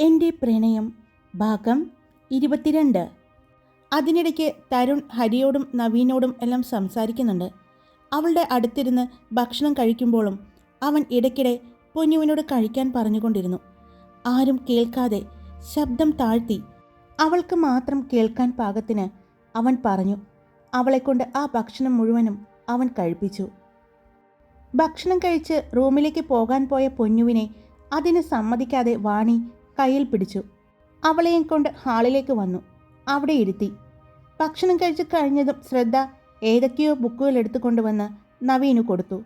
എന്റെ പ്രണയം ഭാഗം ഇരുപത്തിരണ്ട്. അതിനിടയ്ക്ക് തരുൺ ഹരിയോടും നവീനോടും എല്ലാം സംസാരിക്കുന്നുണ്ട്. അവളുടെ അടുത്തിരുന്ന് ഭക്ഷണം കഴിക്കുമ്പോഴും അവൻ ഇടയ്ക്കിടെ പൊന്നുവിനോട് കഴിക്കാൻ പറഞ്ഞുകൊണ്ടിരുന്നു. ആരും കേൾക്കാതെ ശബ്ദം താഴ്ത്തി അവൾക്ക് മാത്രം കേൾക്കാൻ പാകത്തിന് അവൻ പറഞ്ഞു. അവളെക്കൊണ്ട് ആ ഭക്ഷണം മുഴുവനും അവൻ കഴിപ്പിച്ചു. ഭക്ഷണം കഴിച്ച് റൂമിലേക്ക് പോകാൻ പോയ പൊന്നുവിനെ അതിന് സമ്മതിക്കാതെ വാണി കയ്യിൽ പിടിച്ചു. അവളെയും കൊണ്ട് ഹാളിലേക്ക് വന്നു. അവിടെ ഇരുത്തി. ഭക്ഷണം കഴിച്ച് കഴിഞ്ഞതും ശ്രദ്ധ ഏതൊക്കെയോ ബുക്കുകൾ എടുത്തുകൊണ്ടുവന്ന് നവീനു കൊടുത്തു.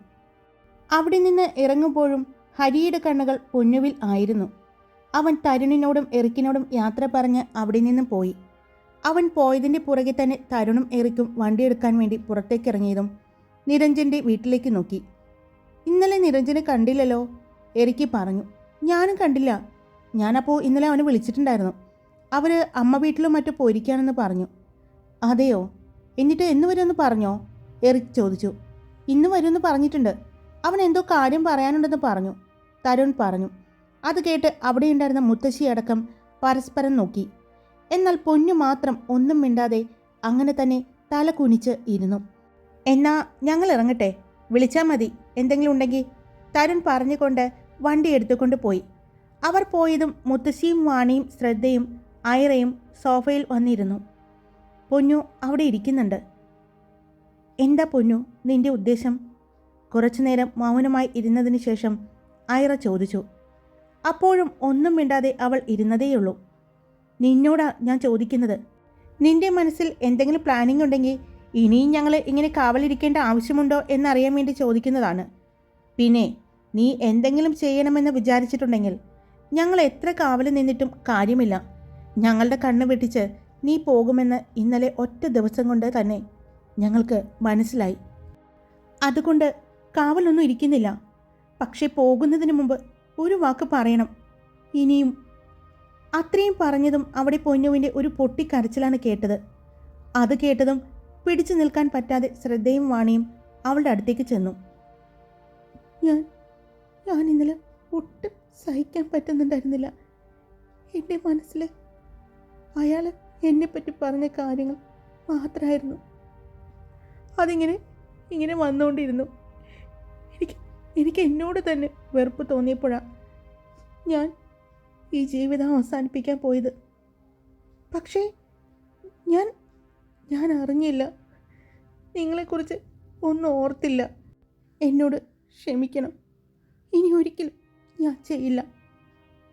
അവിടെ നിന്ന് ഇറങ്ങുമ്പോഴും ഹരിയുടെ കണ്ണുകൾ പൊന്നുവിൽ ആയിരുന്നു. അവൻ തരുണിനോടും എറിക്കിനോടും യാത്ര പറഞ്ഞ് അവിടെ നിന്നും പോയി. അവൻ പോയതിന്റെ പുറകെ തന്നെ തരുണും എറിക്കും വണ്ടിയെടുക്കാൻ വേണ്ടി പുറത്തേക്ക് ഇറങ്ങിയതും നിരഞ്ജന്റെ വീട്ടിലേക്ക് നോക്കി. ഇന്നലെ നിരഞ്ജനെ കണ്ടില്ലല്ലോ എറിക്ക് പറഞ്ഞു. ഞാനും കണ്ടില്ല. ഞാനപ്പോൾ ഇന്നലെ അവനെ വിളിച്ചിട്ടുണ്ടായിരുന്നു. അവർ അമ്മ വീട്ടിലും മറ്റു പോയിരിക്കുകയാണെന്ന് പറഞ്ഞു. അതെയോ? എന്നിട്ട് എന്ന് വരുമെന്ന് പറഞ്ഞോ? എറിക് ചോദിച്ചു. ഇന്ന് വരുമെന്ന് പറഞ്ഞിട്ടുണ്ട്. അവൻ എന്തോ കാര്യം പറയാനുണ്ടെന്ന് പറഞ്ഞു തരുൺ പറഞ്ഞു. അത് കേട്ട് അവിടെയുണ്ടായിരുന്ന മുത്തശ്ശി അടക്കം പരസ്പരം നോക്കി. എന്നാൽ പൊന്നു മാത്രം ഒന്നും മിണ്ടാതെ അങ്ങനെ തന്നെ തല കുനിച്ച് ഇരുന്നു. എന്നാ ഞങ്ങൾ ഇറങ്ങട്ടെ. വിളിച്ചാൽ മതി. എന്തെങ്കിലും ഉണ്ടെങ്കിൽ തരുൺ പറഞ്ഞുകൊണ്ട് വണ്ടി എടുത്തുകൊണ്ട് പോയി. അവർ പോയതും മുത്തശ്ശിയും വാണിയും ശ്രദ്ധയും ഐറയും സോഫയിൽ വന്നിരുന്നു. പൊന്നു അവിടെ ഇരിക്കുന്നുണ്ട്. എന്താ പൊന്നു നിന്റെ ഉദ്ദേശം? കുറച്ചുനേരം മൗനമായി ഇരുന്നതിന് ശേഷം ഐറ ചോദിച്ചു. അപ്പോഴും ഒന്നും മിണ്ടാതെ അവൾ ഇരുന്നതേയുള്ളൂ. നിന്നോടാ ഞാൻ ചോദിക്കുന്നത്. നിന്റെ മനസ്സിൽ എന്തെങ്കിലും പ്ലാനിംഗ് ഉണ്ടെങ്കിൽ ഇനിയും ഞങ്ങൾ ഇങ്ങനെ കാവലിരിക്കേണ്ട ആവശ്യമുണ്ടോ എന്നറിയാൻ വേണ്ടി ചോദിക്കുന്നതാണ്. പിന്നെ നീ എന്തെങ്കിലും ചെയ്യണമെന്ന് വിചാരിച്ചിട്ടുണ്ടെങ്കിൽ ഞങ്ങൾ എത്ര കാവലിൽ നിന്നിട്ടും കാര്യമില്ല. ഞങ്ങളുടെ കണ്ണ് വെട്ടിച്ച് നീ പോകുമെന്ന് ഇന്നലെ ഒറ്റ ദിവസം കൊണ്ട് തന്നെ ഞങ്ങൾക്ക് മനസ്സിലായി. അതുകൊണ്ട് കാവലൊന്നും ഇരിക്കുന്നില്ല. പക്ഷേ പോകുന്നതിന് മുമ്പ് ഒരു വാക്ക് പറയണം. ഇനിയും അത്രയും പറഞ്ഞതും അവിടെ പൊന്നുവിന്റെ ഒരു പൊട്ടിക്കരച്ചിലാണ് കേട്ടത്. അത് കേട്ടതും പിടിച്ചു നിൽക്കാൻ പറ്റാതെ ശ്രദ്ധയും വാണിയും അവളുടെ അടുത്തേക്ക് ചെന്നു. ഞാൻ ഞാൻ ഇന്നലെ ഒട്ടും സഹിക്കാൻ പറ്റുന്നുണ്ടായിരുന്നില്ല. എന്റെ മനസ്സിൽ അയാൾ എന്നെപ്പറ്റി പറഞ്ഞ കാര്യങ്ങൾ മാത്രമായിരുന്നു അതിങ്ങനെ ഇങ്ങനെ വന്നുകൊണ്ടിരുന്നു എനിക്ക് എനിക്ക് എന്നോട് തന്നെ വെറുപ്പ് തോന്നിയപ്പോഴാണ് ഞാൻ ഈ ജീവിതം അവസാനിപ്പിക്കാൻ പോയത്. പക്ഷേ ഞാൻ ഞാൻ അറിഞ്ഞില്ല. നിങ്ങളെക്കുറിച്ച് ഒന്നും ഓർത്തില്ല. എന്നോട് ക്ഷമിക്കണം. ഇനി ഒരിക്കലും ഞാൻ ചെയ്യില്ല.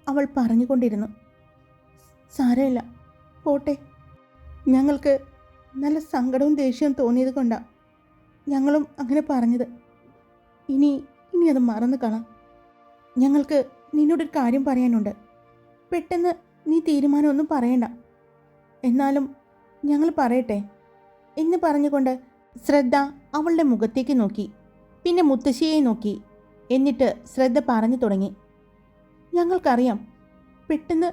അവൾ പറഞ്ഞുകൊണ്ടിരുന്നു. സാരമില്ല. പോട്ടെ. ഞങ്ങൾക്ക് നല്ല സങ്കടവും ദേഷ്യവും തോന്നിയത് കൊണ്ടാണ് ഞങ്ങളും അങ്ങനെ പറഞ്ഞത്. ഇനി ഇനി അത് മറന്നു കാണാം ഞങ്ങൾക്ക് നിന്നോടൊരു കാര്യം പറയാനുണ്ട്. പെട്ടെന്ന് നീ തീരുമാനമൊന്നും പറയണ്ട. എന്നാലും ഞങ്ങൾ പറയട്ടെ. എന്ന് പറഞ്ഞുകൊണ്ട് ശ്രദ്ധ അവളുടെ മുഖത്തേക്ക് നോക്കി. പിന്നെ മുത്തശ്ശിയെ നോക്കി. എന്നിട്ട് ശ്രദ്ധ പറഞ്ഞു തുടങ്ങി. ഞങ്ങൾക്കറിയാം. പെട്ടെന്ന്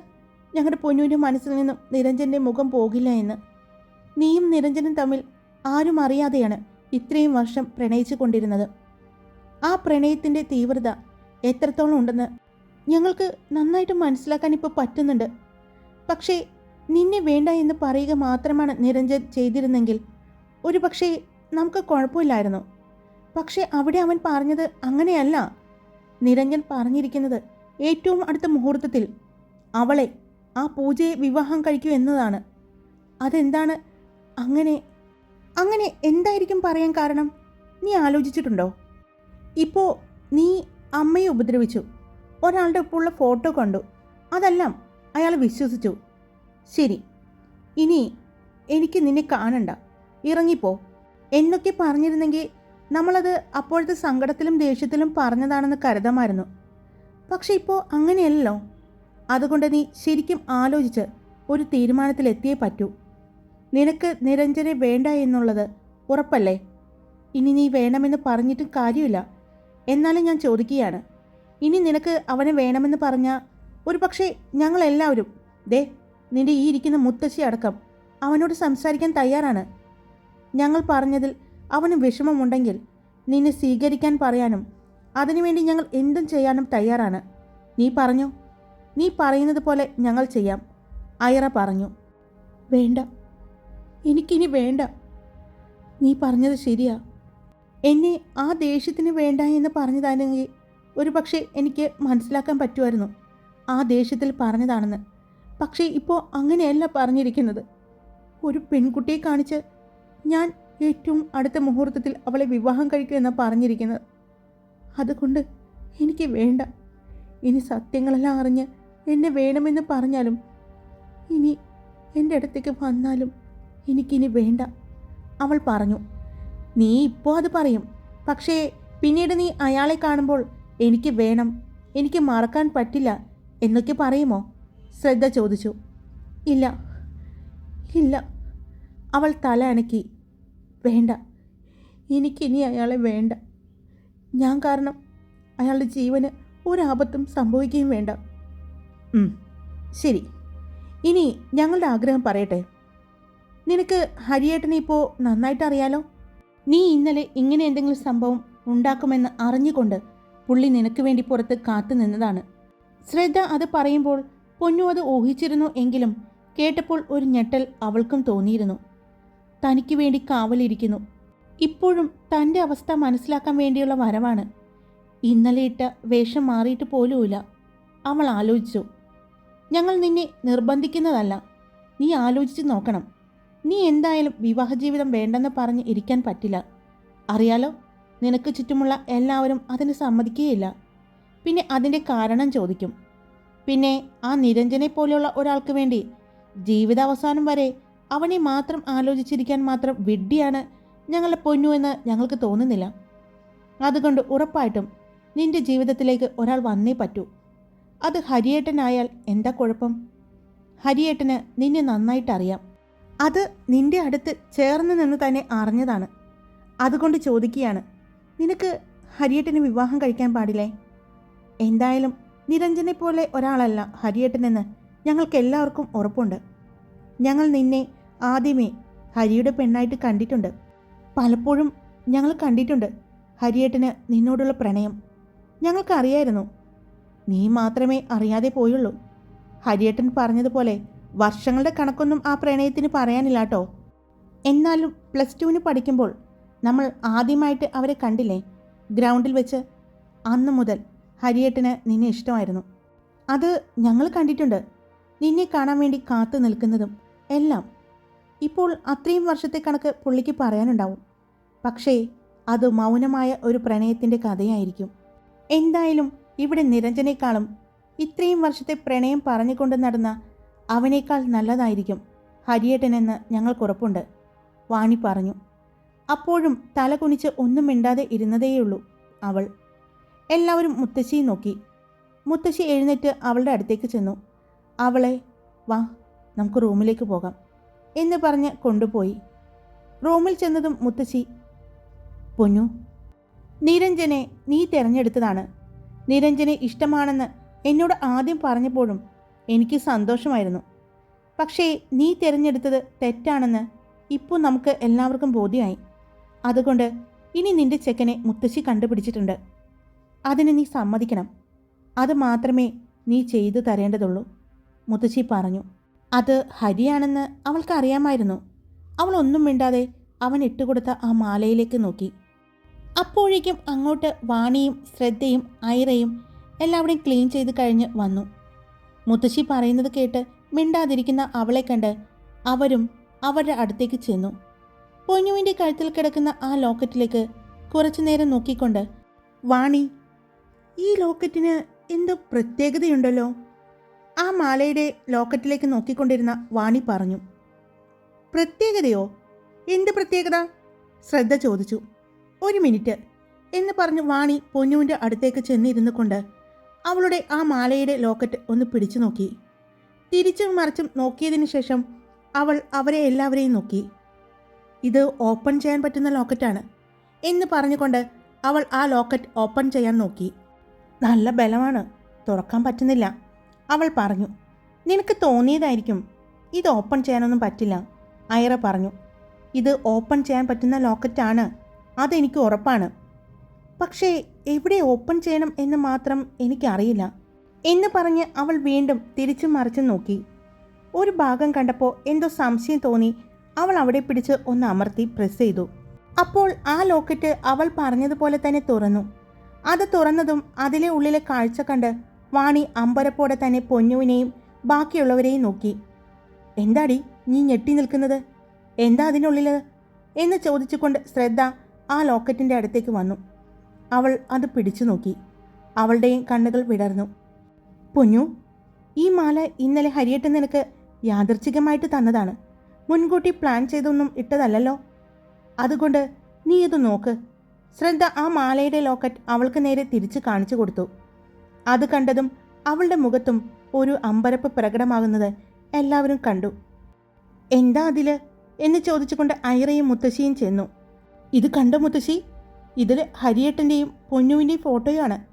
ഞങ്ങളുടെ പൊന്നൂന്റെ മനസ്സിൽ നിന്നും നിരഞ്ജന്റെ മുഖം പോകില്ല എന്ന്. നീയും നിരഞ്ജനും തമ്മിൽ ആരും അറിയാതെയാണ് ഇത്രയും വർഷം പ്രണയിച്ചു കൊണ്ടിരുന്നത്. ആ പ്രണയത്തിന്റെ തീവ്രത എത്രത്തോളം ഉണ്ടെന്ന് ഞങ്ങൾക്ക് നന്നായിട്ട് മനസ്സിലാക്കാൻ ഇപ്പോൾ പറ്റുന്നുണ്ട്. പക്ഷേ നിന്നെ വേണ്ട എന്ന് പറയുക മാത്രമാണ് നിരഞ്ജൻ ചെയ്തിരുന്നെങ്കിൽ ഒരു പക്ഷേ നമുക്ക് കുഴപ്പമില്ലായിരുന്നു. പക്ഷേ അവിടെ അവൻ പറഞ്ഞത് അങ്ങനെയല്ല. നിരഞ്ജൻ പറഞ്ഞിരിക്കുന്നത് ഏറ്റവും അടുത്ത മുഹൂർത്തത്തിൽ അവളെ ആ പൂജയെ വിവാഹം കഴിക്കൂ എന്നതാണ്. അതെന്താണ്? അങ്ങനെ അങ്ങനെ എന്തായിരിക്കും പറയാൻ കാരണം? നീ ആലോചിച്ചിട്ടുണ്ടോ? ഇപ്പോൾ നീ അമ്മയെ ഉപദ്രവിച്ചു. ഒരാളുടെ ഒപ്പമുള്ള ഫോട്ടോ കണ്ടു. അതെല്ലാം അയാൾ വിശ്വസിച്ചു. ശരി ഇനി എനിക്ക് നിന്നെ കാണണ്ട. ഇറങ്ങിപ്പോ. എന്നൊക്കെ പറഞ്ഞിരുന്നെങ്കിൽ നമ്മളത് അപ്പോഴത്തെ സങ്കടത്തിലും ദേഷ്യത്തിലും പറഞ്ഞതാണെന്ന് കരുതമായിരുന്നു. പക്ഷെ ഇപ്പോൾ അങ്ങനെയല്ലല്ലോ. അതുകൊണ്ട് നീ ശരിക്കും ആലോചിച്ച് ഒരു തീരുമാനത്തിലെത്തിയേ പറ്റൂ. നിനക്ക് നിരഞ്ജനെ വേണ്ട എന്നുള്ളത് ഉറപ്പല്ലേ? ഇനി നീ വേണമെന്ന് പറഞ്ഞിട്ടും കാര്യമില്ല. എന്നാലും ഞാൻ ചോദിക്കുകയാണ്. ഇനി നിനക്ക് അവനെ വേണമെന്ന് പറഞ്ഞാൽ ഒരു പക്ഷേ ഞങ്ങളെല്ലാവരും ദേ നിന്റെ ഈ ഇരിക്കുന്ന മുത്തശ്ശി അടക്കം അവനോട് സംസാരിക്കാൻ തയ്യാറാണ്. ഞങ്ങൾ പറഞ്ഞതിൽ അവന് വിഷമമുണ്ടെങ്കിൽ നിന്നെ സ്വീകരിക്കാൻ പറയാനും അതിനുവേണ്ടി ഞങ്ങൾ എന്തും ചെയ്യാനും തയ്യാറാണ്. നീ പറഞ്ഞു നീ പറയുന്നത് പോലെ ഞങ്ങൾ ചെയ്യാം. അയറ പറഞ്ഞു വേണ്ട എനിക്കിനി വേണ്ട. നീ പറഞ്ഞത് ശരിയാ. എന്നെ ആ ദേഷ്യത്തിന് വേണ്ട എന്ന് പറഞ്ഞതാണെങ്കിൽ ഒരു പക്ഷേ എനിക്ക് മനസ്സിലാക്കാൻ പറ്റുമായിരുന്നു ആ ദേഷ്യത്തിൽ പറഞ്ഞതാണെന്ന്. പക്ഷേ ഇപ്പോൾ അങ്ങനെയല്ല പറഞ്ഞിരിക്കുന്നത്. ഒരു പെൺകുട്ടിയെ കാണിച്ച് ഞാൻ ഏറ്റവും അടുത്ത മുഹൂർത്തത്തിൽ അവളെ വിവാഹം കഴിക്കുമെന്ന് പറഞ്ഞിരിക്കുന്നത്. അതുകൊണ്ട് എനിക്ക് വേണ്ട. ഇനി സത്യങ്ങളെല്ലാം അറിഞ്ഞ് എന്നെ വേണമെന്ന് പറഞ്ഞാലും ഇനി എന്റെ അടുത്തേക്ക് വന്നാലും എനിക്കിനി വേണ്ട. അവൾ പറഞ്ഞു നീ ഇപ്പോൾ അത് പറയും. പക്ഷേ പിന്നീട് നീ അയാളെ കാണുമ്പോൾ എനിക്ക് വേണം എനിക്ക് മറക്കാൻ പറ്റില്ല എന്നൊക്കെ പറയുമോ? ശ്രദ്ധ ചോദിച്ചു. ഇല്ല ഇല്ല. അവൾ തല അനക്കി. വേണ്ട. എനിക്കിനി അയാളെ വേണ്ട. ഞാൻ കാരണം അയാളുടെ ജീവന് ഒരാപത്തും സംഭവിക്കുകയും വേണ്ട. ശരി. ഇനി ഞങ്ങളുടെ ആഗ്രഹം പറയട്ടെ. നിനക്ക് ഹരിയേട്ടനെ ഇപ്പോൾ നന്നായിട്ട് അറിയാലോ? നീ ഇന്നലെ ഇങ്ങനെ എന്തെങ്കിലും സംഭവം ഉണ്ടാക്കുമെന്ന് അറിഞ്ഞുകൊണ്ട് പുള്ളി നിനക്ക് വേണ്ടി പുറത്ത് കാത്തു നിന്നതാണ്. ശ്രദ്ധ അത് പറയുമ്പോൾ പൊന്നു അത് ഊഹിച്ചിരുന്നു എങ്കിലും കേട്ടപ്പോൾ ഒരു ഞെട്ടൽ അവൾക്കും തോന്നിയിരുന്നു. തനിക്ക് വേണ്ടി കാവലിരിക്കുന്നു. ഇപ്പോഴും തന്റെ അവസ്ഥ മനസ്സിലാക്കാൻ വേണ്ടിയുള്ള വരവാണ്. ഇന്നലെ ഇട്ട വേഷം മാറിയിട്ട് പോലുമില്ല. അവൾ ആലോചിച്ചു. ഞങ്ങൾ നിന്നെ നിർബന്ധിക്കുന്നതല്ല. നീ ആലോചിച്ച് നോക്കണം. നീ എന്തായാലും വിവാഹ ജീവിതം വേണ്ടെന്ന് പറഞ്ഞ് ഇരിക്കാൻ പറ്റില്ല. അറിയാലോ നിനക്ക് ചുറ്റുമുള്ള എല്ലാവരും അതിന് സമ്മതിക്കുകയില്ല. പിന്നെ അതിന്റെ കാരണം ചോദിക്കും. പിന്നെ ആ നിരഞ്ജനെ പോലെയുള്ള ഒരാൾക്ക് വേണ്ടി ജീവിതാവസാനം വരെ അവനെ മാത്രം ആലോചിച്ചിരിക്കാൻ മാത്രം വിഡ്ഢിയാണ് ഞങ്ങളെ പൊന്നു എന്ന് ഞങ്ങൾക്ക് തോന്നുന്നില്ല. അതുകൊണ്ട് ഉറപ്പായിട്ടും നിന്റെ ജീവിതത്തിലേക്ക് ഒരാൾ വന്നേ പറ്റൂ. അത് ഹരിയേട്ടനായാൽ എന്താ കുഴപ്പം? ഹരിയേട്ടന് നിന്നെ നന്നായിട്ടറിയാം. അത് നിന്റെ അടുത്ത് ചേർന്ന് നിന്ന് തന്നെ അറിഞ്ഞതാണ്. അതുകൊണ്ട് ചോദിക്കുകയാണ് നിനക്ക് ഹരിയേട്ടന് വിവാഹം കഴിക്കാൻ പാടില്ലേ? എന്തായാലും നിരഞ്ജനെ പോലെ ഒരാളല്ല ഹരിയേട്ടനെന്ന് ഞങ്ങൾക്ക് എല്ലാവർക്കും ഉറപ്പുണ്ട്. ഞങ്ങൾ നിന്നെ ആദ്യമേ ഹരിയുടെ പെണ്ണായിട്ട് കണ്ടിട്ടുണ്ട്. പലപ്പോഴും ഞങ്ങൾ കണ്ടിട്ടുണ്ട് ഹരിയേട്ടന് നിന്നോടുള്ള പ്രണയം. ഞങ്ങൾക്കറിയായിരുന്നു. നീ മാത്രമേ അറിയാതെ പോയുള്ളൂ. ഹരിയേട്ടൻ പറഞ്ഞതുപോലെ വർഷങ്ങളുടെ കണക്കൊന്നും ആ പ്രണയത്തിന് പറയാനില്ല കേട്ടോ എന്നാലും പ്ലസ് ടുവിന് പഠിക്കുമ്പോൾ നമ്മൾ ആദ്യമായിട്ട് അവരെ കണ്ടില്ലേ? ഗ്രൗണ്ടിൽ വെച്ച് അന്ന് മുതൽ ഹരിയേട്ടന് നിന്നെ ഇഷ്ടമായിരുന്നു. അത് ഞങ്ങൾ കണ്ടിട്ടുണ്ട്. നിന്നെ കാണാൻ വേണ്ടി കാത്തു നിൽക്കുന്നതും എല്ലാം ഇപ്പോൾ അത്രയും വർഷത്തെ കണക്ക് പുള്ളിക്ക് പറയാനുണ്ടാവും. പക്ഷേ അത് മൗനമായ ഒരു പ്രണയത്തിന്റെ കഥയായിരിക്കും. എന്തായാലും ഇവിടെ നിരഞ്ജനേക്കാളും ഇത്രയും വർഷത്തെ പ്രണയം പറഞ്ഞുകൊണ്ട് നടന്ന അവനേക്കാൾ നല്ലതായിരിക്കും ഹരിയേട്ടനെന്ന് ഞങ്ങൾക്കുറപ്പുണ്ട് വാണി പറഞ്ഞു. അപ്പോഴും തല കുനിച്ച് ഒന്നും മിണ്ടാതെ ഇരുന്നതേയുള്ളൂ അവൾ. എല്ലാവരും മുത്തശ്ശിയെ നോക്കി. മുത്തശ്ശി എഴുന്നേറ്റ് അവളുടെ അടുത്തേക്ക് ചെന്നു. അവളെ വാ നമുക്ക് റൂമിലേക്ക് പോകാം. എന്ന് പറഞ്ഞ് കൊണ്ടുപോയി. റൂമിൽ ചെന്നതും മുത്തശ്ശി പൊന്നു നിരഞ്ജനെ നീ തിരഞ്ഞെടുത്തതാണ്. നിരഞ്ജനെ ഇഷ്ടമാണെന്ന് എന്നോട് ആദ്യം പറഞ്ഞപ്പോഴും എനിക്ക് സന്തോഷമായിരുന്നു. പക്ഷേ നീ തിരഞ്ഞെടുത്തത് തെറ്റാണെന്ന് ഇപ്പോൾ നമുക്ക് എല്ലാവർക്കും ബോധ്യമായി. അതുകൊണ്ട് ഇനി നിന്റെ ചെക്കനെ മുത്തശ്ശി കണ്ടുപിടിച്ചിട്ടുണ്ട്. അതിന് നീ സമ്മതിക്കണം. അത് മാത്രമേ നീ ചെയ്തു തരേണ്ടതുള്ളൂ മുത്തശ്ശി പറഞ്ഞു. അത് ഹരിയാണെന്ന് അവൾക്ക് അറിയാമായിരുന്നു അവൾ ഒന്നും മിണ്ടാതെ അവൻ ഇട്ടുകൊടുത്ത ആ മാലയിലേക്ക് നോക്കി. അപ്പോഴേക്കും അങ്ങോട്ട് വാണിയും ശ്രദ്ധയും ഐറയും എല്ലാവരും ക്ലീൻ ചെയ്ത് കഴിഞ്ഞ് വന്നു. മുത്തശ്ശി പറയുന്നത് കേട്ട് മിണ്ടാതിരിക്കുന്ന അവളെ കണ്ട് അവരും അവരുടെ അടുത്തേക്ക് ചെന്നു. പൊന്നുവിന്റെ കഴുത്തിൽ കിടക്കുന്ന ആ ലോക്കറ്റിലേക്ക് കുറച്ചു നേരം നോക്കിക്കൊണ്ട് വാണി ഈ ലോക്കറ്റിന് എന്തോ പ്രത്യേകതയുണ്ടല്ലോ. ആ മാലയുടെ ലോക്കറ്റിലേക്ക് നോക്കിക്കൊണ്ടിരുന്ന വാണി പറഞ്ഞു പ്രത്യേകതയോ? എന്ത് പ്രത്യേകത? ശ്രദ്ധ ചോദിച്ചു. ഒരു മിനിറ്റ് എന്ന് പറഞ്ഞ് വാണി പൊന്നുവിന്റെ അടുത്തേക്ക് ചെന്നിരുന്നു കൊണ്ട് അവളുടെ ആ മാലയുടെ ലോക്കറ്റ് ഒന്ന് പിടിച്ചു നോക്കി. തിരിച്ചും മറിച്ചും നോക്കിയതിന് ശേഷം അവൾ അവരെ എല്ലാവരെയും നോക്കി. ഇത് ഓപ്പൺ ചെയ്യാൻ പറ്റുന്ന ലോക്കറ്റാണ് എന്ന് പറഞ്ഞുകൊണ്ട് അവൾ ആ ലോക്കറ്റ് ഓപ്പൺ ചെയ്യാൻ നോക്കി. നല്ല ബലമാണ് തുറക്കാൻ പറ്റുന്നില്ല അവൾ പറഞ്ഞു നിനക്ക് തോന്നിയതായിരിക്കും. ഇത് ഓപ്പൺ ചെയ്യാനൊന്നും പറ്റില്ല. ഐറ പറഞ്ഞു ഇത് ഓപ്പൺ ചെയ്യാൻ പറ്റുന്ന ലോക്കറ്റാണ്. അതെനിക്ക് ഉറപ്പാണ്. പക്ഷേ എവിടെ ഓപ്പൺ ചെയ്യണം എന്ന് മാത്രം എനിക്കറിയില്ല. എന്ന് പറഞ്ഞ് അവൾ വീണ്ടും തിരിച്ചും മറിച്ചും നോക്കി. ഒരു ഭാഗം കണ്ടപ്പോൾ എന്തോ സംശയം തോന്നി. അവൾ അവിടെ പിടിച്ച് ഒന്ന് അമർത്തി പ്രസ് ചെയ്തു. അപ്പോൾ ആ ലോക്കറ്റ് അവൾ പറഞ്ഞതുപോലെ തന്നെ തുറന്നു. അത് തുറന്നതും അതിലെ ഉള്ളിലെ കാഴ്ച കണ്ട് വാണി അമ്പരപ്പോടെ തന്നെ പൊന്നുവിനെയും ബാക്കിയുള്ളവരെയും നോക്കി. എന്താടി നീ ഞെട്ടി നിൽക്കുന്നത്? എന്താ അതിനുള്ളിൽ എന്ന് ചോദിച്ചുകൊണ്ട് ശ്രദ്ധ ആ ലോക്കറ്റിന്റെ അടുത്തേക്ക് വന്നു. അവൾ അത് പിടിച്ചു നോക്കി. അവളുടെയും കണ്ണുകൾ വിടർന്നു. പൊന്നു ഈ മാല ഇന്നലെ ഹരിയേട്ടൻ നിനക്ക് യാദർച്ഛികമായിട്ട് തന്നതാണ്. മുൻകൂട്ടി പ്ലാൻ ചെയ്തൊന്നും ഇട്ടതല്ലല്ലോ. അതുകൊണ്ട് നീ ഇത് നോക്ക്. ശ്രദ്ധ ആ മാലയുടെ ലോക്കറ്റ് അവൾക്ക് നേരെ തിരിച്ചു കാണിച്ചു കൊടുത്തു. അത് കണ്ടതും അവളുടെ മുഖത്തും ഒരു അമ്പരപ്പ് പ്രകടമാകുന്നത് എല്ലാവരും കണ്ടു. എന്താ അതിൽ? എന്ന് ചോദിച്ചുകൊണ്ട് ഐറയും മുത്തശ്ശിയും ചെന്നു. ഇത് കണ്ട മുത്തശ്ശി? ഇതിൽ ഹരിയേട്ടന്റെയും പൊന്നുവിന്റെയും ഫോട്ടോയാണ്.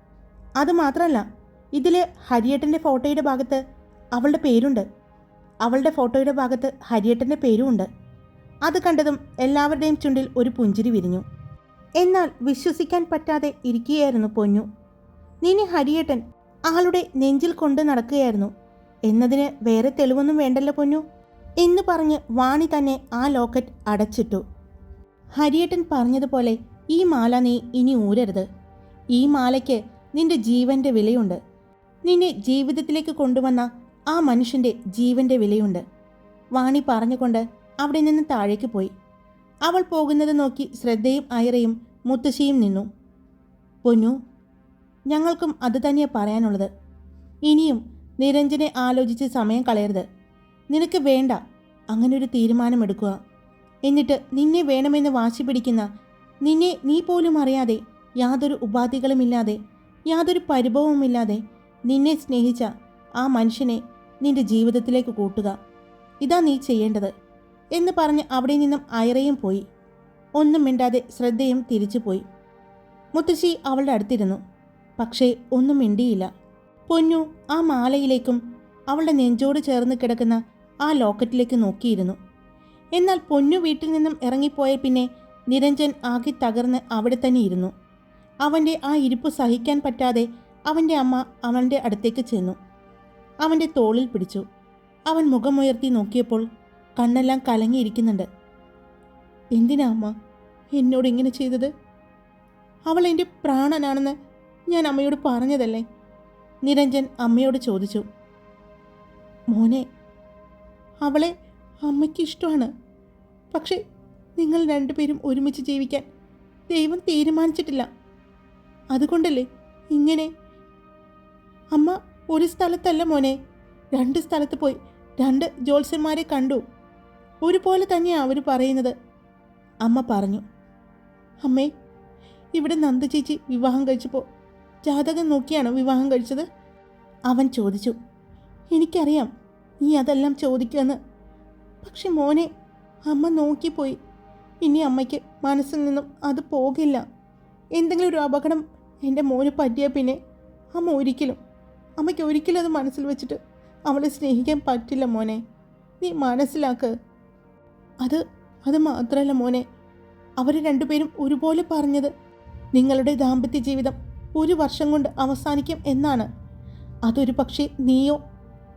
അത് മാത്രമല്ല ഇതിൽ ഹരിയേട്ടന്റെ ഫോട്ടോയുടെ ഭാഗത്ത് അവളുടെ പേരുണ്ട്. അവളുടെ ഫോട്ടോയുടെ ഭാഗത്ത് ഹരിയേട്ടന്റെ പേരുമുണ്ട് അത് കണ്ടതും എല്ലാവരുടെയും ചുണ്ടിൽ ഒരു പുഞ്ചിരി വിരിഞ്ഞു. എന്നാൽ വിശ്വസിക്കാൻ പറ്റാതെ ഇരിക്കുകയായിരുന്നു പൊന്നു. നിന്നെ ഹരിയേട്ടൻ ആളുടെ നെഞ്ചിൽ കൊണ്ട് നടക്കുകയായിരുന്നു. എന്നതിന് വേറെ തെളിവൊന്നും വേണ്ടല്ലോ പൊന്നു എന്ന് പറഞ്ഞ് വാണി തന്നെ ആ ലോക്കറ്റ് അടച്ചിട്ടു. ഹരിയേട്ടൻ പറഞ്ഞതുപോലെ ഈ മാല നീ ഇനി ഊരരുത്. ഈ മാലയ്ക്ക് നിന്റെ ജീവന്റെ വിലയുണ്ട്. നിന്നെ ജീവിതത്തിലേക്ക് കൊണ്ടുവന്ന ആ മനുഷ്യന്റെ ജീവന്റെ വിലയുണ്ട്. വാണി പറഞ്ഞുകൊണ്ട് അവിടെ നിന്ന് താഴേക്ക് പോയി. അവൾ പോകുന്നത് നോക്കി ശ്രദ്ധയും ഐറയും മുത്തശ്ശിയും നിന്നു. പൊന്നു ഞങ്ങൾക്കും അത് തന്നെയാണ് പറയാനുള്ളത്. ഇനിയും നിരഞ്ജനെ ആലോചിച്ച് സമയം കളയരുത്. നിനക്ക് വേണ്ട. അങ്ങനൊരു തീരുമാനമെടുക്കുക. എന്നിട്ട് നിന്നെ വേണമെന്ന് വാശി പിടിക്കുന്ന നിന്നെ നീ പോലും അറിയാതെ യാതൊരു ഉപാധികളുമില്ലാതെ യാതൊരു പരിഭവവുമില്ലാതെ നിന്നെ സ്നേഹിച്ച ആ മനുഷ്യനെ നിന്റെ ജീവിതത്തിലേക്ക് കൂട്ടുക. ഇതാ നീ ചെയ്യേണ്ടത്. എന്ന് പറഞ്ഞ് അവിടെ നിന്നും അയറയും പോയി. ഒന്നും മിണ്ടാതെ ശ്രദ്ധയും തിരിച്ചുപോയി. മുത്തശ്ശി അവളുടെ അടുത്തിരുന്നു. പക്ഷേ ഒന്നും മിണ്ടിയില്ല. പൊന്നു ആ മാലയിലേക്കും അവളുടെ നെഞ്ചോട് ചേർന്ന് കിടക്കുന്ന ആ ലോക്കറ്റിലേക്ക് നോക്കിയിരുന്നു. എന്നാൽ പൊന്നു വീട്ടിൽ നിന്നും ഇറങ്ങിപ്പോയ പിന്നെ നിരഞ്ജൻ ആകെ തകർന്ന് അവിടെ തന്നെ ഇരുന്നു. അവന്റെ ആ ഇരിപ്പ് സഹിക്കാൻ പറ്റാതെ അവന്റെ അമ്മ അവന്റെ അടുത്തേക്ക് ചെന്നു. അവന്റെ തോളിൽ പിടിച്ചു. അവൻ മുഖമുയർത്തി നോക്കിയപ്പോൾ കണ്ണെല്ലാം കലങ്ങിയിരിക്കുന്നുണ്ട്. എന്തിനാ അമ്മ? എന്നോട് ഇങ്ങനെ ചെയ്തത്? അവൾ എന്റെ പ്രാണനാണെന്ന് ഞാൻ അമ്മയോട് പറഞ്ഞതല്ലേ? നിരഞ്ജൻ അമ്മയോട് ചോദിച്ചു. മോനെ അവളെ അമ്മയ്ക്ക് ഇഷ്ടമാണ് പക്ഷേ നിങ്ങൾ രണ്ടുപേരും ഒരുമിച്ച് ജീവിക്കാൻ ദൈവം തീരുമാനിച്ചിട്ടില്ല. അതുകൊണ്ടല്ലേ ഇങ്ങനെ? അമ്മ ഒരു സ്ഥലത്തല്ല മോനെ. രണ്ട് സ്ഥലത്ത് പോയി രണ്ട് ജോത്സ്യന്മാരെ കണ്ടു. ഒരുപോലെ തന്നെയാണ് അവർ പറയുന്നത്. അമ്മ പറഞ്ഞു. അമ്മേ ഇവിടെ നന്ദ ചേച്ചി വിവാഹം കഴിച്ചപ്പോൾ ജാതകം നോക്കിയാണോ വിവാഹം കഴിച്ചത്? അവൻ ചോദിച്ചു. എനിക്കറിയാം നീ അതെല്ലാം ചോദിക്കുമെന്ന്. പക്ഷെ മോനെ അമ്മ നോക്കിപ്പോയി. ഇനി അമ്മയ്ക്ക് മനസ്സിൽ നിന്നും അത് പോകില്ല. എന്തെങ്കിലും ഒരു അപകടം എന്റെ മോന് പറ്റിയാൽ പിന്നെ അമ്മ ഒരിക്കലും അമ്മയ്ക്ക് ഒരിക്കലും അത് മനസ്സിൽ വെച്ചിട്ട് അവളെ സ്നേഹിക്കാൻ പറ്റില്ല മോനെ. നീ മനസ്സിലാക്ക്. അത് അത് മാത്രമല്ല മോനെ. അവർ രണ്ടുപേരും ഒരുപോലെ പറഞ്ഞത് നിങ്ങളുടെ ദാമ്പത്യ ജീവിതം ഒരു വർഷം കൊണ്ട് അവസാനിക്കും എന്നാണ്. അതൊരു പക്ഷേ നീയോ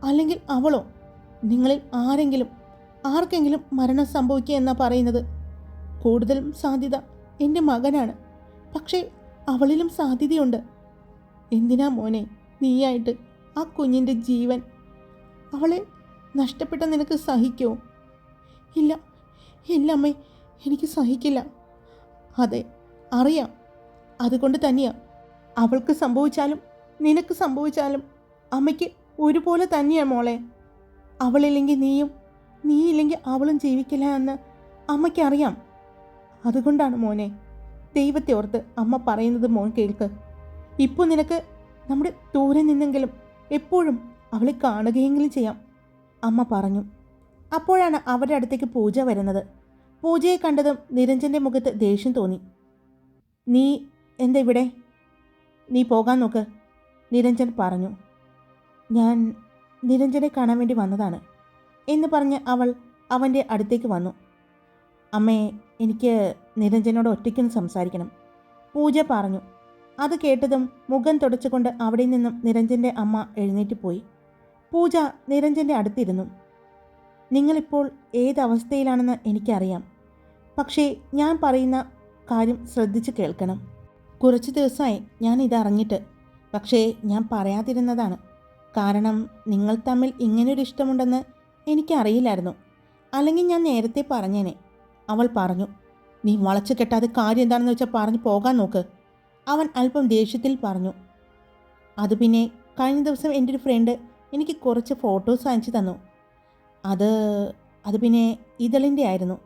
അല്ലെങ്കിൽ അവളോ? നിങ്ങളിൽ ആരെങ്കിലും ആർക്കെങ്കിലും മരണം സംഭവിക്കുക എന്നാ പറയുന്നത്? കൂടുതലും സാധ്യത എന്റെ മകനാണ്. പക്ഷേ അവളിലും സാധ്യതയുണ്ട്. എന്തിനാ മോനെ നീയായിട്ട് ആ കുഞ്ഞിന്റെ ജീവൻ? അവളെ നഷ്ടപ്പെട്ട നിനക്ക് സഹിക്കുമോ ഇല്ല ഇല്ല അമ്മേ എനിക്ക് സഹിക്കില്ല. അതെ അറിയാം. അതുകൊണ്ട് തന്നെയാ അവൾക്ക് സംഭവിച്ചാലും നിനക്ക് സംഭവിച്ചാലും അമ്മയ്ക്ക് ഒരുപോലെ തന്നെയാണ് മോളെ. അവളില്ലെങ്കിൽ നീയും നീയില്ലെങ്കിൽ അവളും ജീവിക്കില്ല എന്ന് അമ്മയ്ക്കറിയാം. അതുകൊണ്ടാണ് മോനെ ദൈവത്തെ ഓർത്ത് അമ്മ പറയുന്നത് മോൻ കേൾക്ക്. ഇപ്പോൾ നിനക്ക് നമ്മുടെ ദൂരെ നിന്നെങ്കിലും എപ്പോഴും അവളെ കാണുകയെങ്കിലും ചെയ്യാം അമ്മ പറഞ്ഞു. അപ്പോഴാണ് അവരുടെ അടുത്തേക്ക് പൂജ വരുന്നത്. പൂജയെ കണ്ടതും നിരഞ്ജന്റെ മുഖത്ത് ദേഷ്യം തോന്നി. നീ എന്താ ഇവിടെ? നീ പോകാൻ നോക്ക്. നിരഞ്ജൻ പറഞ്ഞു. ഞാൻ നിരഞ്ജനെ കാണാൻ വേണ്ടി വന്നതാണ് എന്ന് പറഞ്ഞ് അവൾ അവന്റെ അടുത്തേക്ക് വന്നു. അമ്മേ എനിക്ക് നിരഞ്ജനോട് ഒറ്റയ്ക്കൊന്ന് സംസാരിക്കണം. പൂജ പറഞ്ഞു. അത് കേട്ടതും മുഖം തുടച്ചുകൊണ്ട് അവിടെ നിന്നും നിരഞ്ജന്റെ അമ്മ എഴുന്നേറ്റ് പോയി. പൂജ നിരഞ്ജന്റെ അടുത്തിരുന്നു. നിങ്ങളിപ്പോൾ ഏതവസ്ഥയിലാണെന്ന് എനിക്കറിയാം. പക്ഷേ ഞാൻ പറയുന്ന കാര്യം ശ്രദ്ധിച്ച് കേൾക്കണം. കുറച്ച് ദിവസമായി ഞാൻ ഇതറിഞ്ഞിട്ട്. പക്ഷേ ഞാൻ പറയാതിരുന്നതാണ്. കാരണം നിങ്ങൾ തമ്മിൽ ഇങ്ങനൊരു ഇഷ്ടമുണ്ടെന്ന് എനിക്കറിയില്ലായിരുന്നു. അല്ലെങ്കിൽ ഞാൻ നേരത്തെ പറഞ്ഞേനെ. അവൾ പറഞ്ഞു നീ വളച്ചു കെട്ടാതെ കാര്യം എന്താണെന്ന് വെച്ചാൽ പറഞ്ഞു പോകാൻ നോക്ക്. അവൻ അല്പം ദേഷ്യത്തിൽ പറഞ്ഞു അത് പിന്നെ കഴിഞ്ഞ ദിവസം എന്റെ ഒരു ഫ്രണ്ട് എനിക്ക് കുറച്ച് ഫോട്ടോസ് അയച്ചു തന്നു. അത് അത് പിന്നെ ഇതളിന്റെ ആയിരുന്നു.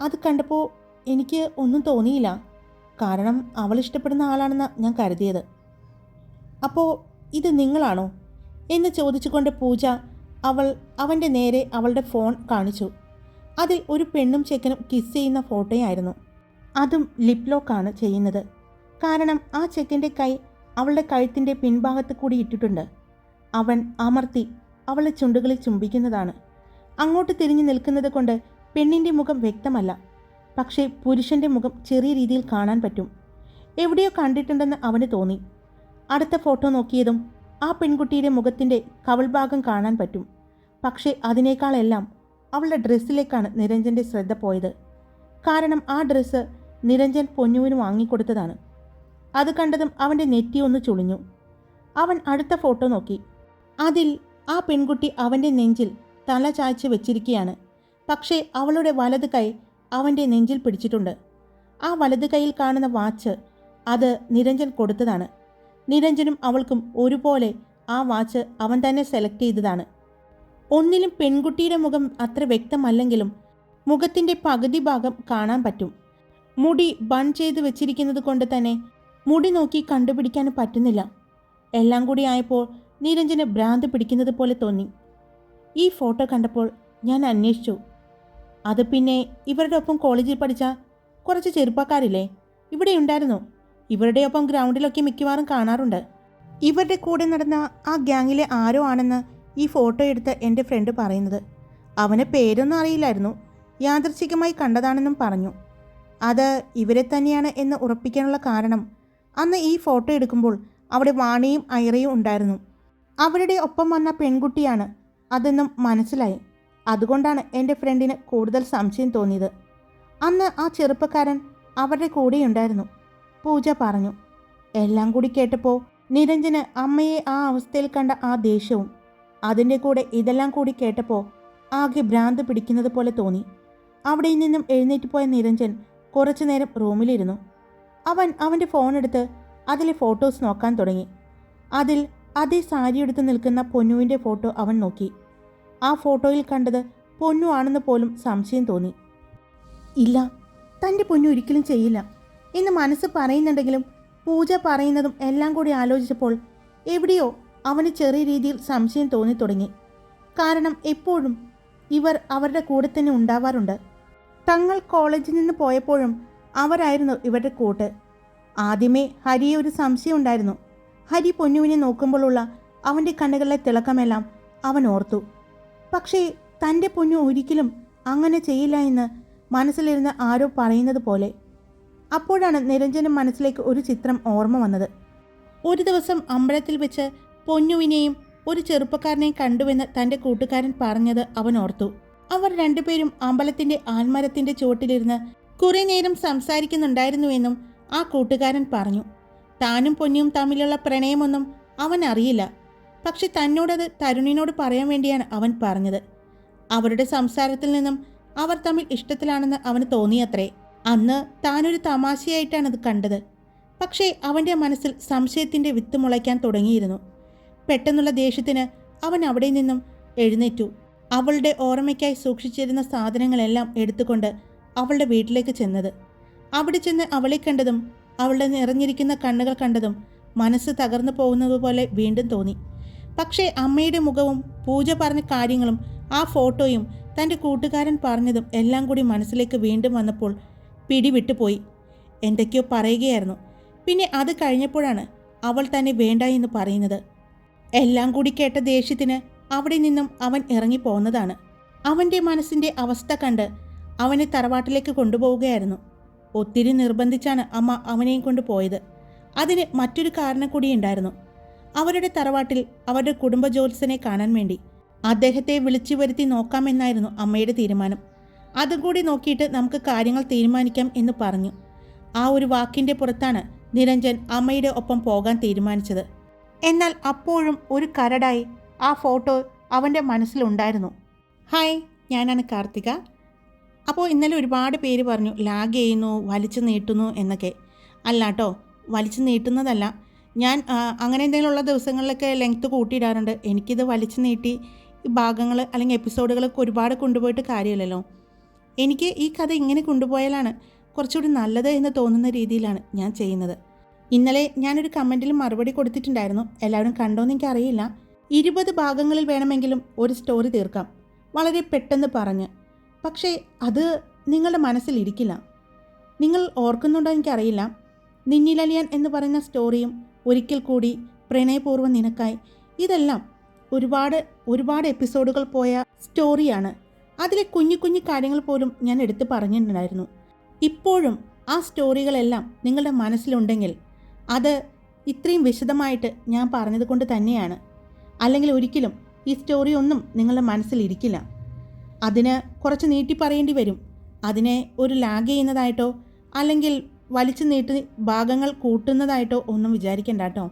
അത് കണ്ടപ്പോൾ എനിക്ക് ഒന്നും തോന്നിയില്ല. കാരണം അവൾ ഇഷ്ടപ്പെടുന്ന ആളാണെന്ന് ഞാൻ കരുതിയത്. അപ്പോൾ ഇത് നിങ്ങളാണോ? എന്ന് ചോദിച്ചുകൊണ്ട് പൂജ അവൾ അവന്റെ നേരെ അവളുടെ ഫോൺ കാണിച്ചു. അതിൽ ഒരു പെണ്ണും ചെക്കനും കിസ് ചെയ്യുന്ന ഫോട്ടോയായിരുന്നു. അതും ലിപ് ലോക്കാണ് ചെയ്യുന്നത്. കാരണം ആ ചെക്കന്റെ കൈ അവളുടെ കഴുത്തിന്റെ പിൻഭാഗത്ത് കൂടി ഇട്ടിട്ടുണ്ട്. അവൻ അമർത്തി അവളുടെ ചുണ്ടുകളിൽ ചുംബിക്കുന്നതാണ്. അങ്ങോട്ട് തിരിഞ്ഞു നിൽക്കുന്നത് കൊണ്ട് പെണ്ണിന്റെ മുഖം വ്യക്തമല്ല. പക്ഷേ പുരുഷന്റെ മുഖം ചെറിയ രീതിയിൽ കാണാൻ പറ്റും. എവിടെയോ കണ്ടിട്ടുണ്ടെന്ന് അവന് തോന്നി. അടുത്ത ഫോട്ടോ നോക്കിയതും ആ പെൺകുട്ടിയുടെ മുഖത്തിന്റെ കവൾഭാഗം കാണാൻ പറ്റും. പക്ഷേ അതിനേക്കാളെല്ലാം അവളുടെ ഡ്രസ്സിലേക്കാണ് നിരഞ്ജന്റെ ശ്രദ്ധ പോയത്. കാരണം ആ ഡ്രസ്സ് നിരഞ്ജൻ പൊന്നുവിന് വാങ്ങിക്കൊടുത്തതാണ്. അത് കണ്ടതും അവന്റെ നെറ്റി ഒന്ന് ചുളിഞ്ഞു. അവൻ അടുത്ത ഫോട്ടോ നോക്കി. അതിൽ ആ പെൺകുട്ടി അവന്റെ നെഞ്ചിൽ തല ചായ്ച്ച് വെച്ചിരിക്കുകയാണ് പക്ഷേ അവളുടെ വലത് കൈ അവന്റെ നെഞ്ചിൽ പിടിച്ചിട്ടുണ്ട്. ആ വലത് കൈയിൽ കാണുന്ന വാച്ച് അത് നിരഞ്ജൻ കൊടുത്തതാണ്. നിരഞ്ജനും അവൾക്കും ഒരുപോലെ ആ വാച്ച് അവൻ തന്നെ സെലക്ട് ചെയ്തതാണ്. ഒന്നിലും പെൺകുട്ടിയുടെ മുഖം അത്ര വ്യക്തമല്ലെങ്കിലും മുഖത്തിന്റെ പകുതി ഭാഗം കാണാൻ പറ്റും. മുടി ബൺ ചെയ്ത് വെച്ചിരിക്കുന്നത് കൊണ്ട് തന്നെ മുടി നോക്കി കണ്ടുപിടിക്കാൻ പറ്റുന്നില്ല. എല്ലാം കൂടി ആയപ്പോൾ നിരഞ്ജന് ഭ്രാന്ത് പിടിക്കുന്നത് പോലെ തോന്നി. ഈ ഫോട്ടോ കണ്ടപ്പോൾ ഞാൻ അന്വേഷിച്ചു. അത് പിന്നെ ഇവരുടെ ഒപ്പം കോളേജിൽ പഠിച്ച കുറച്ച് ചെറുപ്പക്കാരില്ലേ? ഇവിടെ ഉണ്ടായിരുന്നു. ഇവരുടെ ഒപ്പം ഗ്രൗണ്ടിലൊക്കെ മിക്കവാറും കാണാറുണ്ട്. ഇവരുടെ കൂടെ നടന്ന ആ ഗ്യാങ്ങിലെ ആരോ ആണെന്ന് ഈ ഫോട്ടോ എടുത്ത് എന്റെ ഫ്രണ്ട് പറയുന്നത്. അവന് പേരൊന്നും അറിയില്ലായിരുന്നു. യാദൃച്ഛികമായി കണ്ടതാണെന്നും പറഞ്ഞു. അത് ഇവരെ തന്നെയാണ് എന്ന് ഉറപ്പിക്കാനുള്ള കാരണം. അന്ന് ഈ ഫോട്ടോ എടുക്കുമ്പോൾ അവിടെ വാണിയും ഐറയും ഉണ്ടായിരുന്നു. അവരുടെ ഒപ്പം വന്ന പെൺകുട്ടിയാണ്. അതെന്നും മനസ്സിലായി. അതുകൊണ്ടാണ് എന്റെ ഫ്രണ്ടിന് കൂടുതൽ സംശയം തോന്നിയത്. അന്ന് ആ ചെറുപ്പക്കാരൻ അവരുടെ കൂടെയുണ്ടായിരുന്നു. പൂജ പറഞ്ഞു എല്ലാം കൂടി കേട്ടപ്പോൾ നിരഞ്ജന് അമ്മയെ ആ അവസ്ഥയിൽ കണ്ട ആ ദേഷ്യവും അതിന്റെ കൂടെ ഇതെല്ലാം കൂടി കേട്ടപ്പോൾ ആകെ ഭ്രാന്ത് പിടിക്കുന്നത് പോലെ തോന്നി. അവിടെ നിന്നും എഴുന്നേറ്റ് പോയ നിരഞ്ജൻ കുറച്ചു നേരം റൂമിലിരുന്നു. അവൻ അവന്റെ ഫോൺ എടുത്ത് അതിലെ ഫോട്ടോസ് നോക്കാൻ തുടങ്ങി. അതിൽ അതേ സാരി എടുത്ത് നിൽക്കുന്ന പൊന്നുവിന്റെ ഫോട്ടോ അവൻ നോക്കി. ആ ഫോട്ടോയിൽ കണ്ടത് പൊന്നു ആണെന്ന് പോലും സംശയം തോന്നി. ഇല്ല തന്റെ പൊന്നു ഒരിക്കലും ചെയ്യില്ല. എന്ന് മനസ്സ് പറയുന്നുണ്ടെങ്കിലും പൂജ പറയുന്നതും എല്ലാം കൂടി ആലോചിച്ചപ്പോൾ എവിടെയോ അവന് ചെറിയ രീതിയിൽ സംശയം തോന്നി തുടങ്ങി. കാരണം എപ്പോഴും ഇവർ അവരുടെ കൂടെ തന്നെ ഉണ്ടാവാറുണ്ട്. തങ്ങൾ കോളേജിൽ നിന്ന് പോയപ്പോഴും അവരായിരുന്നു ഇവരുടെ കൂട്ട്. ആദ്യമേ ഹരിയെ ഒരു സംശയം ഉണ്ടായിരുന്നു. ഹരി പൊന്നുവിനെ നോക്കുമ്പോഴുള്ള അവന്റെ കണ്ണുകളിലെ തിളക്കമെല്ലാം അവൻ ഓർത്തു. പക്ഷേ തന്റെ പൊന്നു ഒരിക്കലും അങ്ങനെ ചെയ്യില്ല എന്ന് മനസ്സിലിരുന്ന് ആരോ പറയുന്നത് പോലെ. അപ്പോഴാണ് നിരഞ്ജന മനസ്സിലേക്ക് ഒരു ചിത്രം ഓർമ്മ വന്നത്. ഒരു ദിവസം അമ്പലത്തിൽ വെച്ച് പൊന്നുവിനെയും ഒരു ചെറുപ്പക്കാരനെയും കണ്ടുവെന്ന് തന്റെ കൂട്ടുകാരൻ പറഞ്ഞത് അവൻ ഓർത്തു. അവർ രണ്ടുപേരും അമ്പലത്തിന്റെ ആൽമരത്തിന്റെ ചുവട്ടിലിരുന്ന് കുറെ നേരം സംസാരിക്കുന്നുണ്ടായിരുന്നുവെന്നും ആ കൂട്ടുകാരൻ പറഞ്ഞു. താനും പൊന്നിയും തമ്മിലുള്ള പ്രണയമൊന്നും അവൻ അറിയില്ല. പക്ഷെ തന്നോടത് തരുണിനോട് പറയാൻ വേണ്ടിയാണ് അവൻ പറഞ്ഞത്. അവരുടെ സംസാരത്തിൽ നിന്നും അവർ തമ്മിൽ ഇഷ്ടത്തിലാണെന്ന് അവന് തോന്നിയത്രേ. അന്ന് താനൊരു തമാശയായിട്ടാണ് അത് കണ്ടത്. പക്ഷേ അവന്റെ മനസ്സിൽ സംശയത്തിന്റെ വിത്ത് മുളയ്ക്കാൻ തുടങ്ങിയിരുന്നു. പെട്ടെന്നുള്ള ദേഷ്യത്തിന് അവൻ അവിടെ നിന്നും എഴുന്നേറ്റു. അവളുടെ ഓർമ്മയ്ക്കായി സൂക്ഷിച്ചിരുന്ന സാധനങ്ങളെല്ലാം എടുത്തുകൊണ്ട് അവളുടെ വീട്ടിലേക്ക് ചെന്നത്. അവിടെ ചെന്ന് അവളെ കണ്ടതും അവളുടെ നിറഞ്ഞിരിക്കുന്ന കണ്ണുകൾ കണ്ടതും മനസ്സ് തകർന്നു പോകുന്നതുപോലെ വീണ്ടും തോന്നി. പക്ഷേ അമ്മയുടെ മുഖവും പൂജ പറഞ്ഞ കാര്യങ്ങളും ആ ഫോട്ടോയും തന്റെ കൂട്ടുകാരൻ പറഞ്ഞതും എല്ലാം കൂടി മനസ്സിലേക്ക് വീണ്ടും വന്നപ്പോൾ പിടിവിട്ടുപോയി എന്തൊക്കെയോ പറയുകയായിരുന്നു. പിന്നെ അത് കഴിഞ്ഞപ്പോഴാണ് അവൾ തന്നെ വേണ്ട എന്ന് പറയുന്നത്. എല്ലാം കൂടി കേട്ട ദേഷ്യത്തിന് അവിടെ നിന്നും അവൻ ഇറങ്ങിപ്പോന്നതാണ് അവന്റെ മനസ്സിന്റെ അവസ്ഥ കണ്ട് അവനെ തറവാട്ടിലേക്ക് കൊണ്ടുപോവുകയായിരുന്നു. ഒത്തിരി നിർബന്ധിച്ചാണ് അമ്മ അവനെയും കൊണ്ട് പോയത്. അതിന് മറ്റൊരു കാരണം കൂടിയുണ്ടായിരുന്നു അവരുടെ തറവാട്ടിൽ അവരുടെ കുടുംബ ജ്യോത്സ്യനെ കാണാൻ വേണ്ടി. അദ്ദേഹത്തെ വിളിച്ചു വരുത്തി നോക്കാമെന്നായിരുന്നു അമ്മയുടെ തീരുമാനം. അതും കൂടി നോക്കിയിട്ട് നമുക്ക് കാര്യങ്ങൾ തീരുമാനിക്കാം എന്ന് പറഞ്ഞു. ആ ഒരു വാക്കിന്റെ പുറത്താണ് നിരഞ്ജൻ അമ്മയുടെ ഒപ്പം പോകാൻ തീരുമാനിച്ചത്. എന്നാൽ അപ്പോഴും ഒരു കരടായി ആ ഫോട്ടോ അവന്റെ മനസ്സിലുണ്ടായിരുന്നു. ഹായ് ഞാനാണ് കാർത്തിക. അപ്പോൾ ഇന്നലെ ഒരുപാട് പേര് പറഞ്ഞു ലാഗ് ചെയ്യുന്നു വലിച്ചു നീട്ടുന്നു എന്നൊക്കെ. അല്ലാട്ടോ വലിച്ചു നീട്ടുന്നതല്ല. ഞാൻ അങ്ങനെ എന്തെങ്കിലും ഉള്ള ദിവസങ്ങളിലൊക്കെ ലെങ്ത്ത് കൂട്ടിയിടാറുണ്ട്. എനിക്കിത് വലിച്ചു നീട്ടി ഈ ഭാഗങ്ങൾ അല്ലെങ്കിൽ എപ്പിസോഡുകളൊക്കെ ഒരുപാട് കൊണ്ടുപോയിട്ട് കാര്യമില്ലല്ലോ. എനിക്ക് ഈ കഥ ഇങ്ങനെ കൊണ്ടുപോയാലാണ് കുറച്ചുകൂടി നല്ലത് എന്ന് തോന്നുന്ന രീതിയിലാണ് ഞാൻ ചെയ്യുന്നത്. ഇന്നലെ ഞാനൊരു കമന്റിൽ മറുപടി കൊടുത്തിട്ടുണ്ടായിരുന്നു. എല്ലാവരും കണ്ടോന്ന് എനിക്കറിയില്ല. ഇരുപത് ഭാഗങ്ങളിൽ വേണമെങ്കിലും ഒരു സ്റ്റോറി തീർക്കാം. വളരെ പെട്ടെന്ന് പറഞ്ഞ്. പക്ഷേ അത് നിങ്ങളുടെ മനസ്സിലിരിക്കില്ല നിങ്ങൾ ഓർക്കുന്നുണ്ടോ എനിക്കറിയില്ല. നിന്നിലലിയാൻ എന്ന് പറയുന്ന സ്റ്റോറിയും ഒരിക്കൽ കൂടി പ്രണയപൂർവം നിനക്കായി. ഇതെല്ലാം ഒരുപാട് ഒരുപാട് എപ്പിസോഡുകൾ പോയ സ്റ്റോറിയാണ്. അതിലെ കുഞ്ഞു കുഞ്ഞു കാര്യങ്ങൾ പോലും ഞാൻ എടുത്തു പറഞ്ഞിട്ടുണ്ടായിരുന്നു. ഇപ്പോഴും ആ സ്റ്റോറികളെല്ലാം നിങ്ങളുടെ മനസ്സിലുണ്ടെങ്കിൽ അത് ഇത്രയും വിശദമായിട്ട് ഞാൻ പറഞ്ഞത് കൊണ്ട് തന്നെയാണ്. അല്ലെങ്കിൽ ഒരിക്കലും ഈ സ്റ്റോറി ഒന്നും നിങ്ങളുടെ മനസ്സിലിരിക്കില്ല. അതിന് കുറച്ച് നീട്ടി പറയേണ്ടി വരും. അതിനെ ഒരു ലാഗ് ചെയ്യുന്നതായിട്ടോ അല്ലെങ്കിൽ വലിച്ചു നീട്ടി ഭാഗങ്ങൾ കൂട്ടുന്നതായിട്ടോ ഒന്നും വിചാരിക്കണ്ട കേട്ടോ.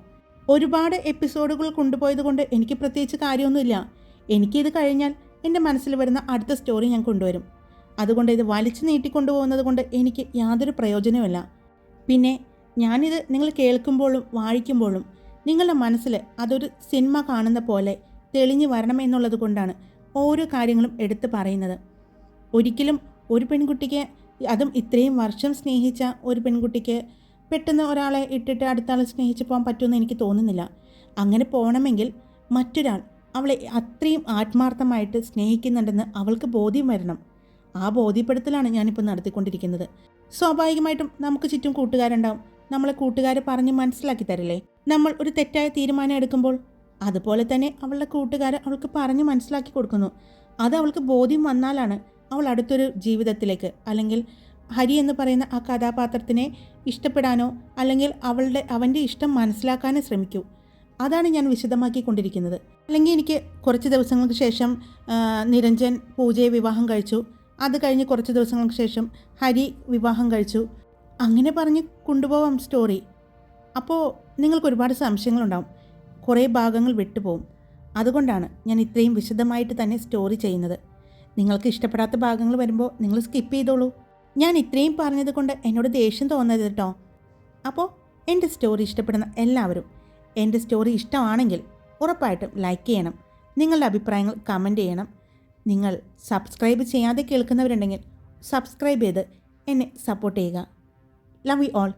ഒരുപാട് എപ്പിസോഡുകൾ കൊണ്ടുപോയത് കൊണ്ട് എനിക്ക് പ്രത്യേകിച്ച് കാര്യമൊന്നുമില്ല. എനിക്കിത് കഴിഞ്ഞാൽ എന്റെ മനസ്സിൽ വരുന്ന അടുത്ത സ്റ്റോറി ഞാൻ കൊണ്ടുവരും. അതുകൊണ്ട് ഇത് വലിച്ചു നീട്ടിക്കൊണ്ടുപോകുന്നത് കൊണ്ട് എനിക്ക് യാതൊരു പ്രയോജനവുമില്ല. പിന്നെ ഞാനിത് നിങ്ങൾ കേൾക്കുമ്പോഴും വായിക്കുമ്പോഴും നിങ്ങളുടെ മനസ്സിൽ അതൊരു സിനിമ കാണുന്ന പോലെ തെളിഞ്ഞു വരണമെന്നുള്ളത് കൊണ്ടാണ് ഓരോ കാര്യങ്ങളും എടുത്തു പറയുന്നത്. ഒരിക്കലും ഒരു പെൺകുട്ടിക്ക് അതും ഇത്രയും വർഷം സ്നേഹിച്ച ഒരു പെൺകുട്ടിക്ക് പെട്ടെന്ന് ഒരാളെ ഇട്ടിട്ട് അടുത്ത ആളെ സ്നേഹിച്ച് പോകാൻ പറ്റുമെന്ന് എനിക്ക് തോന്നുന്നില്ല. അങ്ങനെ പോകണമെങ്കിൽ മറ്റൊരാൾ അവളെ അത്രയും ആത്മാർത്ഥമായിട്ട് സ്നേഹിക്കുന്നുണ്ടെന്ന് അവൾക്ക് ബോധ്യം വരണം. ആ ബോധ്യപ്പെടുത്തലാണ് ഞാനിപ്പോൾ നടത്തിക്കൊണ്ടിരിക്കുന്നത്. സ്വാഭാവികമായിട്ടും നമുക്ക് ചുറ്റും കൂട്ടുകാരുണ്ടാവും. നമ്മളെ കൂട്ടുകാർ പറഞ്ഞ് മനസ്സിലാക്കി തരില്ലേ? നമ്മൾ ഒരു തെറ്റായ തീരുമാനം എടുക്കുമ്പോൾ അതുപോലെ തന്നെ അവളുടെ കൂട്ടുകാർ അവൾക്ക് പറഞ്ഞ് മനസ്സിലാക്കി കൊടുക്കുന്നു. അത് അവൾക്ക് ബോധ്യം വന്നാലാണ് അവൾ അടുത്തൊരു ജീവിതത്തിലേക്ക് അല്ലെങ്കിൽ ഹരി എന്ന് പറയുന്ന ആ കഥാപാത്രത്തിനെ ഇഷ്ടപ്പെടാനോ അല്ലെങ്കിൽ അവളുടെ അവന്റെ ഇഷ്ടം മനസ്സിലാക്കാനോ ശ്രമിക്കൂ. അതാണ് ഞാൻ വിശദമാക്കിക്കൊണ്ടിരിക്കുന്നത്. അല്ലെങ്കിൽ എനിക്ക് കുറച്ച് ദിവസങ്ങൾക്ക് ശേഷം നിരഞ്ജൻ പൂജയെ വിവാഹം കഴിച്ചു. അത് കഴിഞ്ഞ് കുറച്ച് ദിവസങ്ങൾക്ക് ശേഷം ഹരി വിവാഹം കഴിച്ചു. അങ്ങനെ പറഞ്ഞ് കൊണ്ടുപോവാം സ്റ്റോറി. അപ്പോൾ നിങ്ങൾക്ക് ഒരുപാട് സംശയങ്ങളുണ്ടാവും. കുറേ ഭാഗങ്ങൾ വിട്ടുപോകും അതുകൊണ്ടാണ് ഞാൻ ഇത്രയും വിശദമായിട്ട് തന്നെ സ്റ്റോറി ചെയ്യുന്നത്. നിങ്ങൾക്ക് ഇഷ്ടപ്പെടാത്ത ഭാഗങ്ങൾ വരുമ്പോൾ നിങ്ങൾ സ്കിപ്പ് ചെയ്തോളൂ. ഞാൻ ഇത്രയും പറഞ്ഞത് കൊണ്ട് എന്നോട് ദേഷ്യം തോന്നരുത് കേട്ടോ അപ്പോൾ എന്റെ സ്റ്റോറി ഇഷ്ടപ്പെടുന്ന എല്ലാവരും എന്റെ സ്റ്റോറി ഇഷ്ടമാണെങ്കിൽ ഉറപ്പായിട്ടും ലൈക്ക് ചെയ്യണം. നിങ്ങളുടെ അഭിപ്രായങ്ങൾ കമന്റ് ചെയ്യണം. നിങ്ങൾ സബ്സ്ക്രൈബ് ചെയ്യാതെ കേൾക്കുന്നവരുണ്ടെങ്കിൽ സബ്സ്ക്രൈബ് ചെയ്ത് എന്നെ സപ്പോർട്ട് ചെയ്യുക. Love you all